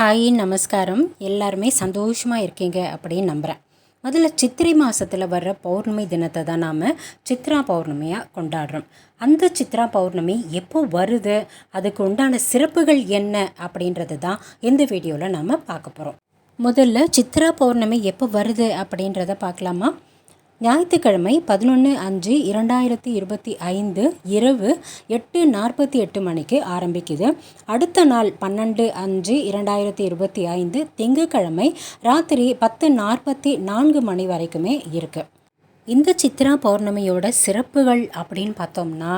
Hi நமஸ்காரம். எல்லாருமே சந்தோஷமாக இருக்கீங்க அப்படின்னு நம்புகிறேன் முதல்ல சித்திரை மாதத்தில் வர்ற பௌர்ணமி தினத்தை தான் நாம் சித்ரா பௌர்ணமியாக கொண்டாடுறோம். அந்த சித்ரா பௌர்ணமி எப்போ வருது? அதுக்கு உண்டான சிறப்புகள் என்ன? அப்படின்றது தான் இந்த வீடியோவில் நாம் பார்க்க போகிறோம் முதல்ல சித்ரா பௌர்ணமி எப்போ வருது அப்படின்றத பார்க்கலாமா? ஞாயிற்றுக்கிழமை பதினொன்று அஞ்சு இரண்டாயிரத்தி இருபத்தி ஐந்து இரவு எட்டு நாற்பத்தி எட்டு மணிக்கு ஆரம்பிக்குது. அடுத்த நாள் பன்னெண்டு அஞ்சு இரண்டாயிரத்தி இருபத்தி ஐந்து திங்கக்கிழமை ராத்திரி பத்து நாற்பத்தி நான்கு மணி வரைக்குமே இருக்குது இந்த சித்ரா பௌர்ணமியோட சிறப்புகள் அப்படின்னு பார்த்தோம்னா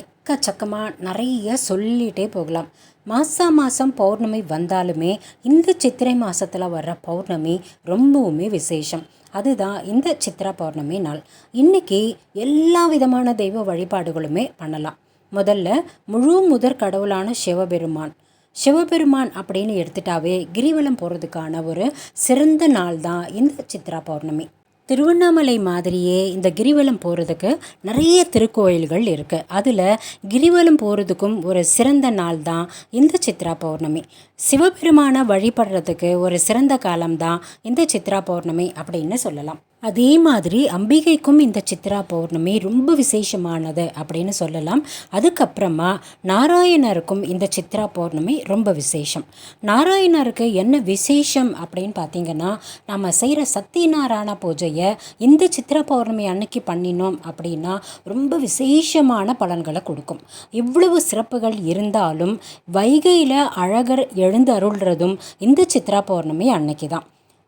எக்கச்சக்கமாக நிறைய சொல்லிகிட்டே போகலாம். மாதம் மாதம் பௌர்ணமி வந்தாலுமே இந்த சித்திரை மாதத்தில் வர்ற பௌர்ணமி ரொம்பவுமே விசேஷம். அதுதான் இந்த சித்ரா பௌர்ணமி நாள். இன்றைக்கி எல்லா விதமான தெய்வ வழிபாடுகளுமே பண்ணலாம். முதல்ல முழு முதற் கடவுளான சிவபெருமான். சிவபெருமான் அப்படின்னு எடுத்துட்டாவே கிரிவலம் போகிறதுக்கான ஒரு சிறந்த நாள் தான் இந்த சித்ரா பௌர்ணமி. திருவண்ணாமலை மாதிரியே இந்த கிரிவலம் போகிறதுக்கு நிறைய திருக்கோயில்கள் இருக்குது அதில் கிரிவலம் போகிறதுக்கும் ஒரு சிறந்த நாள் தான் இந்த சித்ரா பௌர்ணமி. சிவபெருமானை வழிபடுறதுக்கு ஒரு சிறந்த காலம்தான் இந்த சித்ரா பௌர்ணமி அப்படின்னு சொல்லலாம். அதே மாதிரி அம்பிகைக்கும் இந்த சித்ரா பௌர்ணமி ரொம்ப விசேஷமானது அப்படின்னு சொல்லலாம். அதுக்கப்புறமா நாராயணருக்கும் இந்த சித்ரா பௌர்ணமி ரொம்ப விசேஷம். நாராயணருக்கு என்ன விசேஷம் அப்படின்னு பார்த்தீங்கன்னா நம்ம செய்கிற சத்தியநாராயண பூஜையை இந்த சித்ரா பௌர்ணமி அன்னைக்கு பண்ணினோம் அப்படின்னா ரொம்ப விசேஷமான பலன்களை கொடுக்கும். இவ்வளவு சிறப்புகள் இருந்தாலும் வைகையில் அழகர் எழுந்து அருள்றதும் இந்த சித்ரா பௌர்ணமி அன்னைக்கு தான்.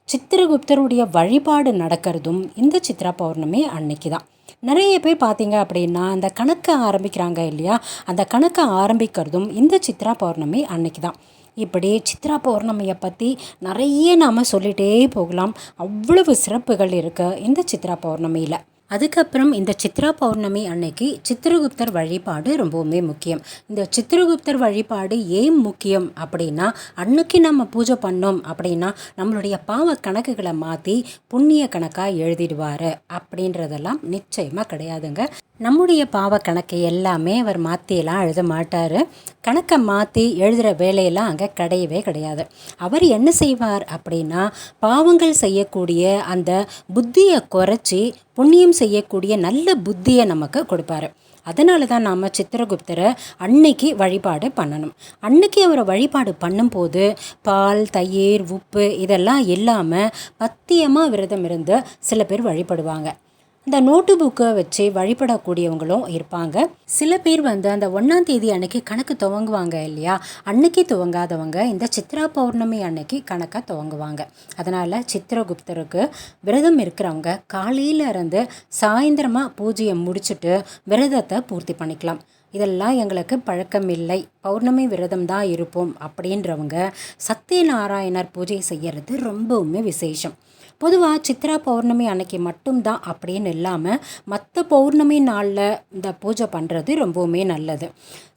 சித்திரகுப்தருடைய வழிபாடு நடக்கிறதும் இந்த சித்ரா பௌர்ணமி அன்னைக்கு தான் நிறைய பேர் பார்த்தீங்க அப்படின்னா அந்த கணக்கை ஆரம்பிக்கிறாங்க இல்லையா? அந்த கணக்கை ஆரம்பிக்கிறதும் இந்த சித்ரா பௌர்ணமி அன்னைக்கு தான் இப்படி சித்ரா பௌர்ணமியை பற்றி நிறைய நாம் சொல்லிகிட்டே போகலாம். அவ்வளவு சிறப்புகள் இருக்குது இந்த சித்ரா பௌர்ணமியில். அதுக்கப்புறம் இந்த சித்ரா பௌர்ணமி அன்னைக்கு சித்திரகுப்தர் வழிபாடு ரொம்பவுமே முக்கியம். இந்த சித்திரகுப்தர் வழிபாடு ஏன் முக்கியம் அப்படின்னா அன்னைக்கு நம்ம பூஜை பண்ணோம் அப்படின்னா நம்மளுடைய பாவ கணக்குகளை மாற்றி புண்ணிய கணக்காக எழுதிடுவார். அப்படின்றதெல்லாம் நிச்சயமாக கிடையாதுங்க. நம்முடைய பாவ கணக்கை எல்லாமே அவர் மாற்றியெல்லாம் எழுத மாட்டார். கணக்கை மாற்றி எழுதுகிற வேலையெல்லாம் அங்கே கிடையவே கிடையாது. அவர் என்ன செய்வார் அப்படின்னா பாவங்கள் செய்யக்கூடிய அந்த புத்தியை குறைச்சி புண்ணியம் செய்யக்கூடிய நல்ல புத்தியை நமக்கு கொடுப்பாரு. அதனால தான் நாம் சித்திரகுப்தரை அன்னைக்கு வழிபாடு பண்ணணும். அன்னைக்கு அவரை வழிபாடு பண்ணும்போது பால் தயிர் உப்பு இதெல்லாம் இல்லாமல் பத்தியமாக விரதம் இருந்து சில பேர் வழிபடுவாங்க. இந்த நோட்டு புக்கை வச்சு வழிபடக்கூடியவங்களும் இருப்பாங்க. சில பேர் வந்து அந்த ஒன்றாம் தேதி அன்னைக்கு கணக்கு துவங்குவாங்க இல்லையா? அன்னைக்கு துவங்காதவங்க இந்த சித்ரா பௌர்ணமி அன்னைக்கு கணக்காக துவங்குவாங்க. அதனால் சித்திரகுப்தருக்கு விரதம் இருக்கிறவங்க காலையில் இருந்து சாயந்தரமாக பூஜையை முடிச்சுட்டு விரதத்தை பூர்த்தி பண்ணிக்கலாம். இதெல்லாம் எங்களுக்கு பழக்கம் இல்லை பௌர்ணமி விரதம் தான் இருப்போம் அப்படின்றவங்க சத்தியநாராயணர் பூஜை செய்கிறது ரொம்பவுமே விசேஷம். பொதுவாக சித்ரா பௌர்ணமி அன்னைக்கு மட்டும்தான் அப்படின்னு இல்லாமல் மற்ற பௌர்ணமி நாளில் இந்த பூஜை பண்ணுறது ரொம்பவுமே நல்லது.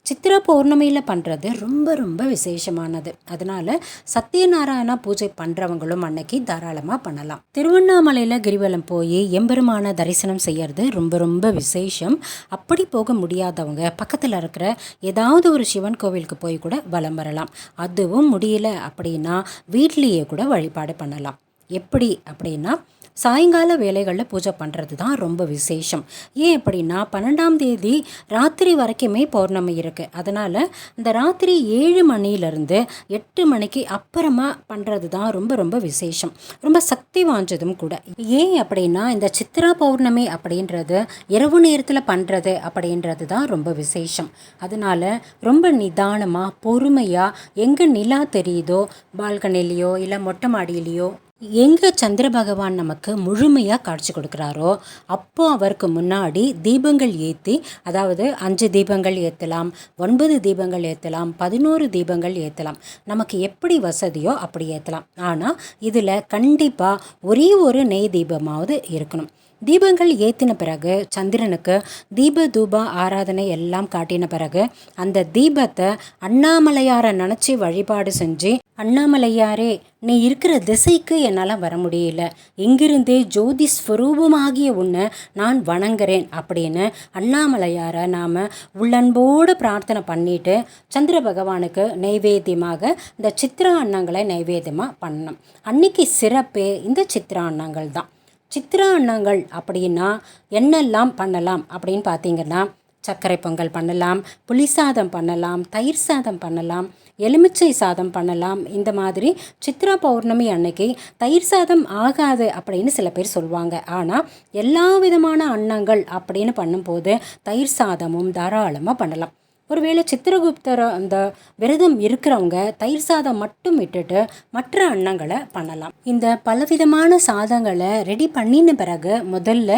சித்ரா பௌர்ணமியில் பண்ணுறது ரொம்ப ரொம்ப விசேஷமானது. அதனால் சத்யநாராயணா பூஜை பண்ணுறவங்களும் அன்னைக்கு தாராளமாக பண்ணலாம். திருவண்ணாமலையில் கிரிவலம் போய் எம்பெருமான தரிசனம் செய்கிறது ரொம்ப ரொம்ப விசேஷம். அப்படி போக முடியாதவங்க பக்கத்தில் இருக்கிற ஏதாவது ஒரு சிவன் கோவிலுக்கு போய் கூட வலம் வரலாம். அதுவும் முடியல அப்படின்னா வீட்லேயே கூட வழிபாடு பண்ணலாம். எப்படி அப்படின்னா சாயங்கால வேலைகளில் பூஜை பண்ணுறது தான் ரொம்ப விசேஷம். ஏன் அப்படின்னா பன்னெண்டாம் தேதி ராத்திரி வரைக்குமே பௌர்ணமி இருக்குது அதனால் இந்த ராத்திரி ஏழு மணிலேருந்து எட்டு மணிக்கு அப்புறமா பண்ணுறது தான் ரொம்ப ரொம்ப விசேஷம். ரொம்ப சக்தி வாய்ஞ்சதும் கூட. ஏன் அப்படின்னா இந்த சித்ரா பௌர்ணமி அப்படின்றது இரவு நேரத்தில் பண்ணுறது அப்படின்றது தான் ரொம்ப விசேஷம். அதனால் ரொம்ப நிதானமாக பொறுமையாக எங்கே நிலா தெரியுதோ பால்கனிலேயோ இல்லை மொட்டை மாடியிலேயோ எங்கே சந்திர பகவான் நமக்கு முழுமையாக காட்சி கொடுக்குறாரோ அப்போ அவருக்கு முன்னாடி தீபங்கள் ஏற்றி அதாவது அஞ்சு தீபங்கள் ஏற்றலாம் ஒன்பது தீபங்கள் ஏற்றலாம் பதினோரு தீபங்கள் ஏற்றலாம் நமக்கு எப்படி வசதியோ அப்படி ஏற்றலாம் ஆனால் இதில் கண்டிப்பாக ஒரே ஒரு நெய் தீபமாவது இருக்கணும். தீபங்கள் ஏற்றின பிறகு சந்திரனுக்கு தீப தூப ஆராதனை எல்லாம் காட்டின பிறகு அந்த தீபத்தை அண்ணாமலையாரை நினச்சி வழிபாடு செஞ்சு அண்ணாமலையாரே நீ இருக்கிற திசைக்கு என்னால் வர முடியல. இங்கிருந்தே ஜோதி ஸ்வரூபமாகிய உன்னை நான் வணங்குறேன் அப்படின்னு அண்ணாமலையாரை நாம் உள்ளன்போடு பிரார்த்தனை பண்ணிட்டு சந்திர பகவானுக்கு நைவேத்தியமாக இந்த சித்ரா அன்னங்களை நைவேத்தியமாக பண்ணணும். அன்னைக்கு சிறப்பே இந்த சித்ரா அன்னங்கள் தான் சித்ரா அன்னங்கள் அப்படின்னா என்னெல்லாம் பண்ணலாம் அப்படின்னு பார்த்தீங்கன்னா சர்க்கரை பொங்கல் பண்ணலாம் புளி சாதம் பண்ணலாம் தயிர் சாதம் பண்ணலாம் எலுமிச்சை சாதம் பண்ணலாம். இந்த மாதிரி சித்ரா பௌர்ணமி அன்னைக்கு தயிர் சாதம் ஆகாது அப்படின்னு சில பேர் சொல்லுவாங்க ஆனால் எல்லா விதமான அன்னங்கள் அப்படின்னு பண்ணும்போது தயிர் சாதமும் தாராளமாக பண்ணலாம். ஒருவேளை சித்திரகுப்தர் அந்த விரதம் இருக்கிறவங்க தயிர் சாதம் மட்டும் விட்டுட்டு மற்ற அன்னங்களை பண்ணலாம். இந்த பலவிதமான சாதங்களை ரெடி பண்ணின பிறகு முதல்ல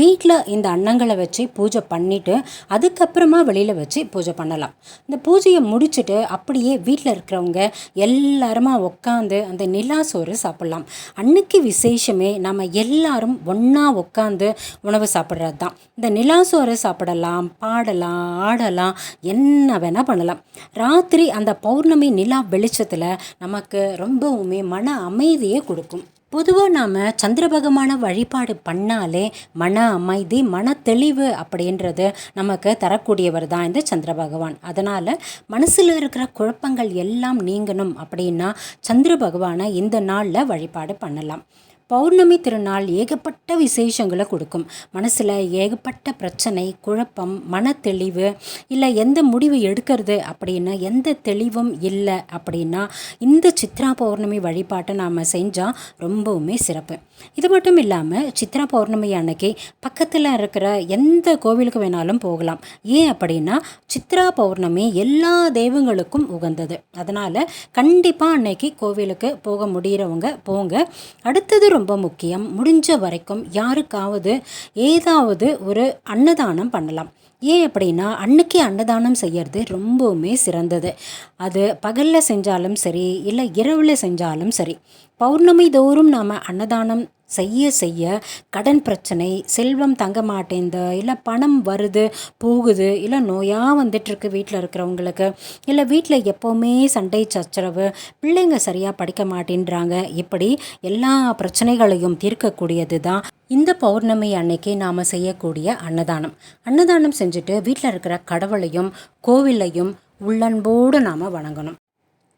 வீட்டில் இந்த அன்னங்களை வச்சு பூஜை பண்ணிட்டு அதுக்கப்புறமா வெளியில் வச்சு பூஜை பண்ணலாம். இந்த பூஜையை முடிச்சுட்டு அப்படியே வீட்டில் இருக்கிறவங்க எல்லாருமா உட்காந்து அந்த நிலா சோறு சாப்பிட்லாம். அன்னைக்கு விசேஷமே நம்ம எல்லாரும் ஒன்றா உட்காந்து உணவு சாப்பிட்றது தான் இந்த நிலா சோறு சாப்பிடலாம் பாடலாம் ஆடலாம் என்ன என்ன வேணால் பண்ணலாம். ராத்திரி அந்த பௌர்ணமி நிலா வெளிச்சத்தில் நமக்கு ரொம்பவுமே மன அமைதியை கொடுக்கும். பொதுவாக நாம் சந்திர பகவான வழிபாடு பண்ணாலே மன அமைதி மன தெளிவு அப்படின்றது நமக்கு தரக்கூடியவர் தான் இந்த சந்திர பகவான். அதனால் மனசில் இருக்கிற குழப்பங்கள் எல்லாம் நீங்கணும் அப்படின்னா சந்திர பகவானை இந்த நாளில் வழிபாடு பண்ணலாம். பௌர்ணமி திருநாள் ஏகப்பட்ட விசேஷங்களை கொடுக்கும். மனசில் ஏகப்பட்ட பிரச்சனை குழப்பம் மன தெளிவு இல்லை எந்த முடிவு எடுக்கிறது அப்படின்னு எந்த தெளிவும் இல்லை அப்படின்னா இந்த சித்ரா பௌர்ணமி வழிபாட்டை நாம் செஞ்சால் ரொம்பவுமே சிறப்பு. இது மட்டும் இல்லாமல் சித்ரா பௌர்ணமி அன்னைக்கு பக்கத்தில் இருக்கிற எந்த கோவிலுக்கு வேணாலும் போகலாம். ஏன் அப்படின்னா சித்ரா பௌர்ணமி எல்லா தெய்வங்களுக்கும் உகந்தது. அதனால் கண்டிப்பாக அன்னைக்கு கோவிலுக்கு போக முடிகிறவங்க போங்க. அடுத்தது ரொம்ப முக்கியம் முடிஞ்ச வரைக்கும் யாருக்காவது ஏதாவது ஒரு அன்னதானம் பண்ணலாம். ஏன் அப்படின்னா அன்னைக்கு அன்னதானம் செய்யறது ரொம்பவுமே சிறந்தது. அது பகலில் செஞ்சாலும் சரி இல்லை இரவில் செஞ்சாலும் சரி பௌர்ணமி தோறும் நாம் அன்னதானம் செய்ய செய்ய கடன் பிரச்சனை செல்வம் தங்க மாட்டேங்குது இல்லை பணம் வருது போகுது இல்லை நோயாக வந்துட்டுருக்கு வீட்டில் இருக்கிறவங்களுக்கு இல்லை வீட்டில் எப்போவுமே சண்டை சச்சரவு பிள்ளைங்க சரியாக படிக்க மாட்டேன்றாங்க இப்படி எல்லா பிரச்சனைகளையும் தீர்க்கக்கூடியது தான் இந்த பௌர்ணமி அன்னைக்கு நாம் செய்யக்கூடிய அன்னதானம். அன்னதானம் செஞ்சுட்டு வீட்டில் இருக்கிற கடவுளையும் கோவிலையும் உள்ளன்போடு நாம் வணங்கணும்.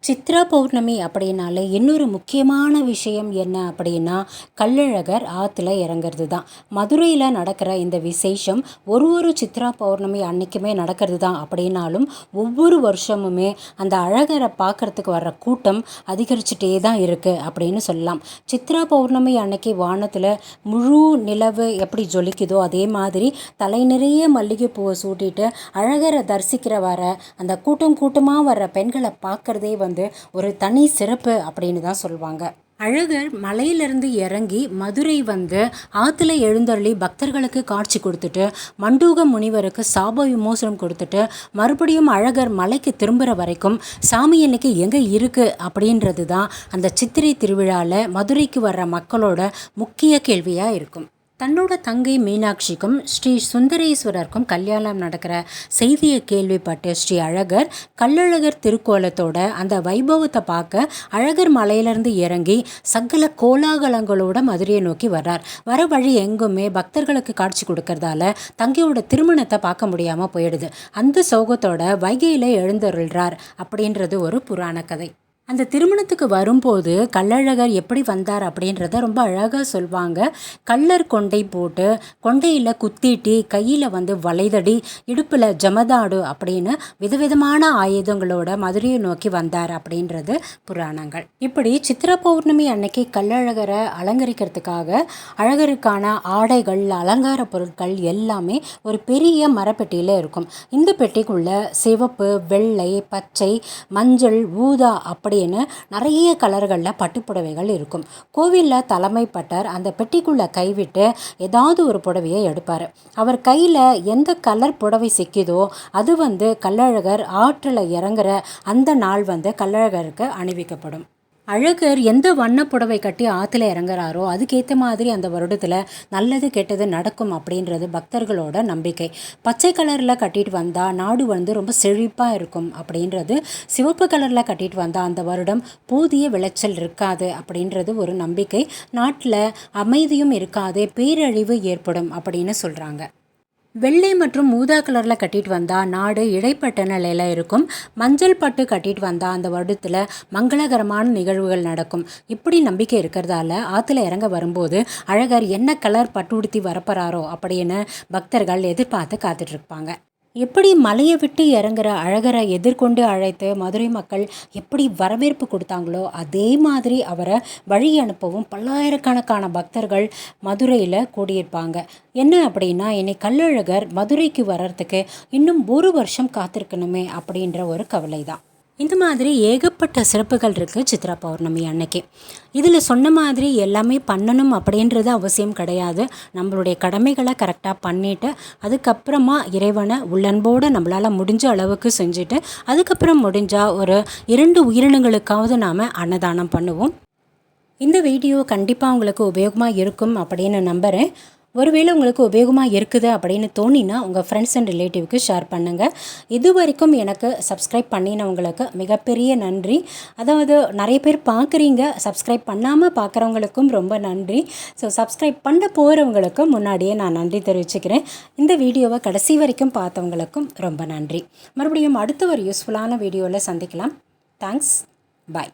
சித்ரா பௌர்ணமி அப்படின்னாலே இன்னொரு முக்கியமான விஷயம் என்ன அப்படின்னா கள்ளழகர் ஆற்றுல இறங்குறது தான் மதுரையில் நடக்கிற இந்த விசேஷம் ஒரு ஒரு சித்ரா பௌர்ணமி அன்னைக்குமே நடக்கிறது தான் அப்படின்னாலும் ஒவ்வொரு வருஷமுமே அந்த அழகரை பார்க்குறதுக்கு வர்ற கூட்டம் அதிகரிச்சுட்டே தான் இருக்குது அப்படின்னு சொல்லலாம். சித்ரா பௌர்ணமி அன்னைக்கு வானத்தில் முழு நிலவு எப்படி ஜொலிக்குதோ அதே மாதிரி தலை நிறைய மல்லிகைப்பூவை சூட்டிட்டு அழகரை தரிசிக்கிற வர அந்த கூட்டம் கூட்டமாக வர்ற பெண்களை பார்க்குறதே வந்து வந்து ஒரு தனி சிறப்பு அப்படின்னு தான் சொல்லுவாங்க அழகர் மலையிலிருந்து இறங்கி மதுரை வந்து ஆற்றுல எழுந்தருளி பக்தர்களுக்கு காட்சி கொடுத்துட்டு மண்டூக முனிவருக்கு சாப விமோசனம் கொடுத்துட்டு மறுபடியும் அழகர் மலைக்கு திரும்புகிற வரைக்கும் சாமி இன்னைக்கு எங்கே இருக்குது அப்படின்றது தான் அந்த சித்திரை திருவிழாவில் மதுரைக்கு வர்ற மக்களோட முக்கிய கேள்வியாக இருக்கும். தன்னோட தங்கை மீனாட்சிக்கும் ஸ்ரீ சுந்தரேஸ்வரருக்கும் கல்யாணம் நடக்கிற செய்தியை கேள்விப்பட்டு ஸ்ரீ அழகர் கள்ளழகர் திருக்கோலத்தோட அந்த வைபவத்தை பார்க்க அழகர் மலையிலிருந்து இறங்கி சகல கோலாகலங்களோட மதுரையை நோக்கி வர்றார். வர வழி எங்குமே பக்தர்களுக்கு காட்சி கொடுக்கறதால தங்கையோட திருமணத்தை பார்க்க முடியாமல் போயிடுது. அந்த சோகத்தோட வைகையில் எழுந்தருள்றார் அப்படின்றது ஒரு புராண கதை. அந்த திருமணத்துக்கு வரும்போது கள்ளழகர் எப்படி வந்தார் அப்படின்றத ரொம்ப அழகாக சொல்லுவாங்க கள்ளர் கொண்டை போட்டு கொண்டையில் குத்திட்டு கையில் வந்து வளைதடி இடுப்பில் ஜமதாடு அப்படின்னு விதவிதமான ஆயுதங்களோட மதுரையை நோக்கி வந்தார் அப்படின்றது புராணங்கள். இப்படி சித்திர பௌர்ணமி அன்னைக்கு கள்ளழகரை அலங்கரிக்கிறதுக்காக அழகருக்கான ஆடைகள் அலங்கார பொருட்கள் எல்லாமே ஒரு பெரிய மரப்பெட்டியில் இருக்கும். இந்த பெட்டிக்குள்ள சிவப்பு வெள்ளை பச்சை மஞ்சள் ஊதா அப்படி அப்படின்னு நிறைய கலர்களில் பட்டுப்புடவைகள் இருக்கும். கோவிலில் தலைமைப்பட்டர் அந்த பெட்டிக்குள்ளே கைவிட்டு ஏதாவது ஒரு புடவையை எடுப்பார். அவர் கையில் எந்த கலர் புடவை சிக்கிதோ அது வந்து கள்ளழகர் ஆற்றில் இறங்குற அந்த நாள் வந்து கள்ளழகருக்கு அணிவிக்கப்படும். அழகர் எந்த வண்ண புடவை கட்டி ஆற்றுல இறங்குறாரோ அதுக்கேற்ற மாதிரி அந்த வருடத்தில் நல்லது கெட்டது நடக்கும் அப்படின்றது பக்தர்களோட நம்பிக்கை. பச்சை கலரில் கட்டிட்டு வந்தால் நாடு வந்து ரொம்ப செழிப்பாக இருக்கும் அப்படின்றது சிவப்பு கலரில் கட்டிட்டு வந்தால் அந்த வருடம் போதிய விளைச்சல் இருக்காது அப்படின்றது ஒரு நம்பிக்கை. நாட்டில் அமைதியும் இருக்காது பேரழிவு ஏற்படும் அப்படின்னு சொல்கிறாங்க வெள்ளை மற்றும் ஊதா கலரில் கட்டிட்டு வந்தால் நாடு இடைப்பட்ட நிலையில் இருக்கும். மஞ்சள் பட்டு கட்டிட்டு வந்தால் அந்த வருடத்தில் மங்களகரமான நிகழ்வுகள் நடக்கும். இப்படி நம்பிக்கை இருக்கிறதால ஆற்றுல இறங்க வரும்போது அழகர் என்ன கலர் பட்டு உடுத்தி வரப்போறாரோ அப்படின்னு பக்தர்கள் எதிர்பார்த்து காத்துட்ருப்பாங்க எப்படி மலையை விட்டு இறங்குற அழகரை எதிர்கொண்டு அழைத்து மதுரை மக்கள் எப்படி வரவேற்பு கொடுத்தாங்களோ அதே மாதிரி அவரை வழி அனுப்பவும் பல்லாயிரக்கணக்கான பக்தர்கள் மதுரையில் கூடியிருப்பாங்க. என்ன அப்படின்னா இனி கள்ளழகர் மதுரைக்கு வர்றதுக்கு இன்னும் ஒரு வருஷம் காத்திருக்கணுமே அப்படின்ற ஒரு கவலை தான் இந்த மாதிரி ஏகப்பட்ட சிறப்புகள் இருக்குது சித்ரா பௌர்ணமி அன்னைக்கு. இதில் சொன்ன மாதிரி எல்லாமே பண்ணணும் அப்படின்றது அவசியம் கிடையாது. நம்மளுடைய கடமைகளை கரெக்டாக பண்ணிவிட்டு அதுக்கப்புறமா இறைவனை உள்ளன்போடு நம்மளால் முடிஞ்ச அளவுக்கு செஞ்சுட்டு அதுக்கப்புறம் முடிஞ்சால் ஒரு இரண்டு உயிரினங்களுக்காவது நாம் அன்னதானம் பண்ணுவோம். இந்த வீடியோ கண்டிப்பாக உங்களுக்கு உபயோகமாக இருக்கும் அப்படின்னு நம்புகிறேன் ஒருவேளை உங்களுக்கு உபயோகமாக இருக்குது அப்படின்னு தோணினா உங்கள் ஃப்ரெண்ட்ஸ் அண்ட் ரிலேட்டிவ்க்கு ஷேர் பண்ணுங்கள் இது வரைக்கும் எனக்கு சப்ஸ்கிரைப் பண்ணினவங்களுக்கு மிகப்பெரிய நன்றி. அதாவது நிறைய பேர் பார்க்குறீங்க சப்ஸ்கிரைப் பண்ணாமல் பார்க்குறவங்களுக்கும் ரொம்ப நன்றி. ஸோ சப்ஸ்கிரைப் பண்ண போகிறவங்களுக்கும் முன்னாடியே நான் நன்றி தெரிவிச்சுக்கிறேன். இந்த வீடியோவை கடைசி வரைக்கும் பார்த்தவங்களுக்கும் ரொம்ப நன்றி. மறுபடியும் அடுத்த ஒரு யூஸ்ஃபுல்லான வீடியோவில் சந்திக்கலாம். Thanks bye